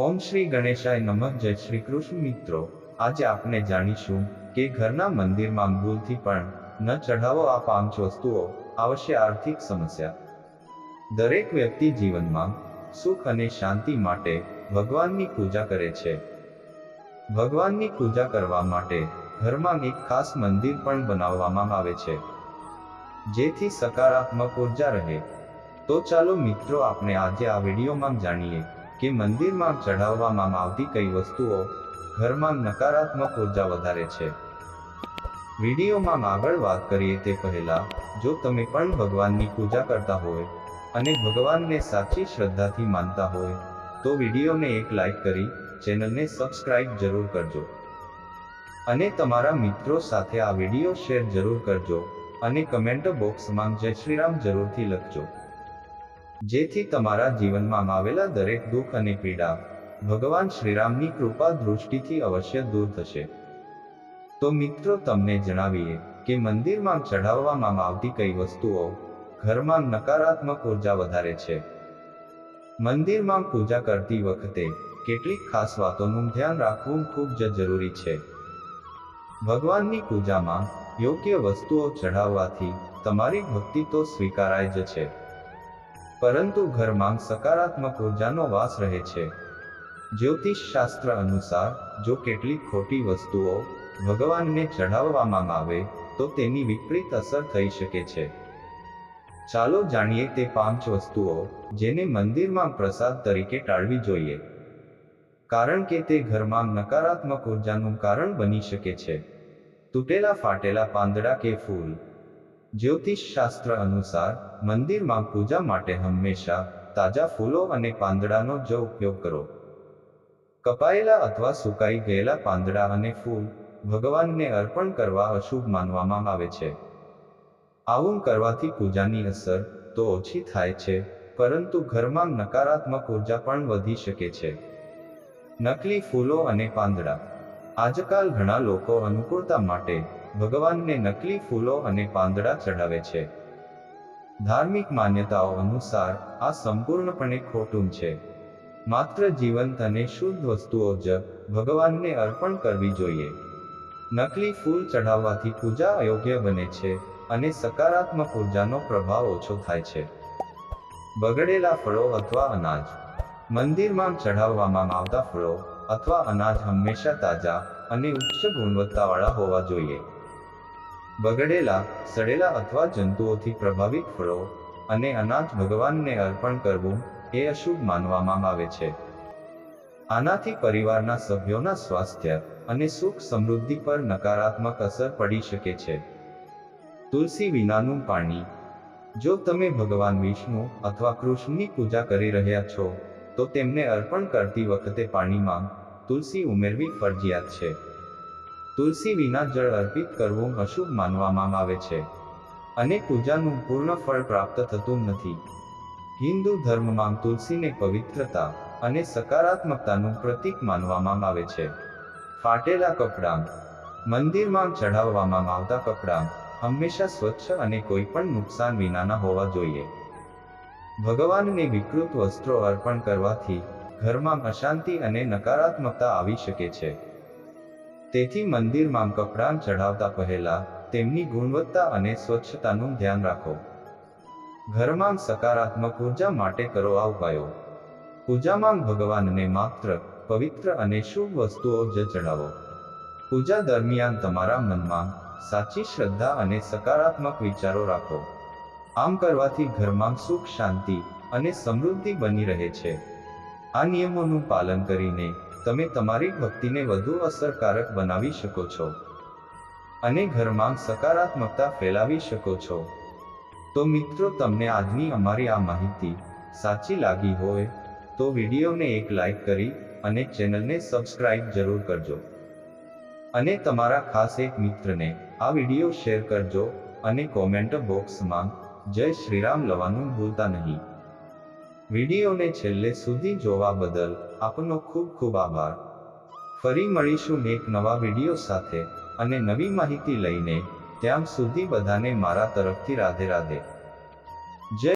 ઓમ શ્રી ગણેશાય નમઃ. જય શ્રી કૃષ્ણ મિત્રો. આજે આપણે જાણીશું કે ઘરના મંદિરમાં ભૂલથી પણ ન ચઢાવો આ પાંચ વસ્તુઓ આવશ્ય આર્થિક સમસ્યા. દરેક વ્યક્તિ જીવનમાં સુખ અને શાંતિ માટે ભગવાનની પૂજા કરે છે. ભગવાનની પૂજા કરવા માટે ઘરમાં એક ખાસ મંદિર પણ બનાવવામાં આવે છે. જેથી સકારાત્મક ઊર્જા રહે. તો ચાલો મિત્રો, આપણે આજે આ વિડીયોમાં જાણીએ કે મંદિરમાં ચઢાવવામાં આવતી કઈ વસ્તુઓ ઘરમાં નકારાત્મક ઊર્જા વધારે છે. વિડીયોમાં આગળ વાત કરીએ તે પહેલા, જો તમે પણ ભગવાનની પૂજા કરતા હોય અને ભગવાનને સાચી શ્રદ્ધાથી માનતા હોય, તો વિડીયોને એક લાઈક કરી, ચેનલને સબસ્ક્રાઇબ જરૂર કરજો. અને તમારા મિત્રો સાથે આ વીડિયો શેર જરૂર કરજો અને કમેન્ટ બોક્સમાં જય શ્રીરામ જરૂરથી લખજો. જેથી તમારા જીવનમાં આવેલા દરેક દુઃખ અને પીડા ભગવાન શ્રીરામની કૃપા દૃષ્ટિથી અવશ્ય દૂર થશે. તો મિત્રો, તમને જણાવીએ કે મંદિરમાં ચઢાવવામાં આવતી કઈ વસ્તુઓ ઘરમાં નકારાત્મક ઊર્જા વધારે છે? મંદિરમાં પૂજા કરતી વખતે કેટલીક ખાસ વાતોનું ધ્યાન રાખવું ખૂબ જ જરૂરી છે. ભગવાનની પૂજામાં યોગ્ય વસ્તુઓ ચઢાવવાથી તમારી ભક્તિ તો સ્વીકારાય જ છે. પરંતુ ઘરમાં સકારાત્મક ઉર્જાનો વાસ રહે છે. જ્યોતિષ શાસ્ત્ર અનુસાર, જો કેટલીક ખોટી વસ્તુઓ ભગવાનને ચઢાવવામાં આવે, તો તેની વિપરીત અસર થઈ શકે છે. ચાલો જાણીએ તે પાંચ વસ્તુઓ જેને મંદિરમાં પ્રસાદ તરીકે ટાળવી જોઈએ. કારણ કે તે ઘરમાં નકારાત્મક ઉર્જાનું કારણ બની શકે છે. તૂટેલા ફાટેલા પાંદડા કે ફૂલ જ્યોતિષ શાસ્ત્ર અનુસાર, મંદિરમાં પૂજા માટે હંમેશા તાજા ફૂલો અને પાંદડાનો જ ઉપયોગ કરો. કપાયેલા અથવા સુકાઈ ગયેલા પાંદડા અને ફૂલ ભગવાનને અર્પણ કરવા અશુભ માનવામાં આવે છે. આવું કરવાથી પૂજાની અસર તો ઓછી થાય છે, પરંતુ ઘરમાં નકારાત્મક ઊર્જા પણ વધી શકે છે. નકલી ફૂલો અને પાંદડા. આજકાલ ઘણા લોકો અનુકૂળતા માટે ભગવાનને નકલી ફૂલો અને પાંદડા ચઢાવે છે. ધાર્મિક માન્યતાઓ અનુસાર, આ સંપૂર્ણપણે ખોટું છે. માત્ર જીવંત અને શુદ્ધ વસ્તુઓ જ ભગવાનને અર્પણ કરવી જોઈએ. નકલી ફૂલ ચઢાવવાથી પૂજા અયોગ્ય બને છે અને સકારાત્મક ઉર્જાનો પ્રભાવ ઓછો થાય છે. બગડેલા ફળો અથવા અનાજ. મંદિરમાં ચઢાવવામાં આવતા ફળો અથવા અનાજ હંમેશા તાજા અને ઉચ્ચ ગુણવત્તાવાળા હોવા જોઈએ. બગડેલા, સડેલા અથવા જંતુઓથી પ્રભાવિત ફળો અને અનાજ ભગવાનને અર્પણ કરવું એ અશુભ માનવામાં આવે છે. આનાથી પરિવારના સભ્યોના સ્વાસ્થ્ય અને સુખ સમૃદ્ધિ પર નકારાત્મક અસર પડી શકે છે. તુલસી વિનાનું પાણી. જો તમે ભગવાન વિષ્ણુ અથવા કૃષ્ણની પૂજા કરી રહ્યા છો, તો તેમને અર્પણ કરતી વખતે પાણીમાં તુલસી ઉમેરવી ફરજિયાત છે. તુલસી વિના જળ અર્પિત કરવું અશુભ માનવામાં આવે છે. અને પૂજાનું પૂર્ણ ફળ પ્રાપ્ત થતું નથી. હિન્દુ ધર્મમાં તુલસીને પવિત્રતા અને સકારાત્મકતાનું પ્રતીક માનવામાં આવે છે. ફાટેલા કપડાં. મંદિરમાં ચઢાવવામાં આવતા કપડાં હંમેશા સ્વચ્છ અને કોઈ પણ નુકસાન વિનાના હોવા જોઈએ. ભગવાનને વિકૃત વસ્ત્રો અર્પણ કરવાથી ઘરમાં અશાંતિ અને નકારાત્મકતા આવી શકે છે. તેથી મંદિરમાં કપડાં ચઢાવતા પહેલા તેમની ગુણવત્તા અને સ્વચ્છતાનું ધ્યાન રાખો. ઘરમાં સકારાત્મક ઊર્જા માટે કરો આ ઉપાયો પૂજામાં ભગવાનને માત્ર પવિત્ર અને શુભ વસ્તુઓ જ ચઢાવો. પૂજા દરમિયાન તમારા મનમાં સાચી શ્રદ્ધા અને સકારાત્મક વિચારો રાખો. આમ કરવાથી ઘરમાં સુખ, શાંતિ અને સમૃદ્ધિ બની રહે છે. આ નિયમોનું પાલન કરીને તમે તમારી ભક્તિને વધુ અસરકારક બનાવી શકો છો. અને ઘરમાં સકારાત્મકતા ફેલાવી શકો છો. તો મિત્રો, તમને આજની અમારી આ માહિતી સાચી લાગી હોય, તો વિડીયોને એક લાઈક કરી અને ચેનલને સબસ્ક્રાઇબ જરૂર કરજો. અને તમારા ખાસ એક મિત્રને આ વીડિયો શેર કરજો અને કોમેન્ટ બોક્સમાં જય શ્રીરામ લવાનું ભૂલતા નહીં. વિડીયોને છેલ્લે સુધી જોવા બદલ આપનો ખૂબ ખૂબ આભાર. ફરી મળીશું એક નવા વીડિયો સાથે અને નવી માહિતી લઈને, ત્યાં સુધી બધાને મારા તરફથી રાધે રાધે. જય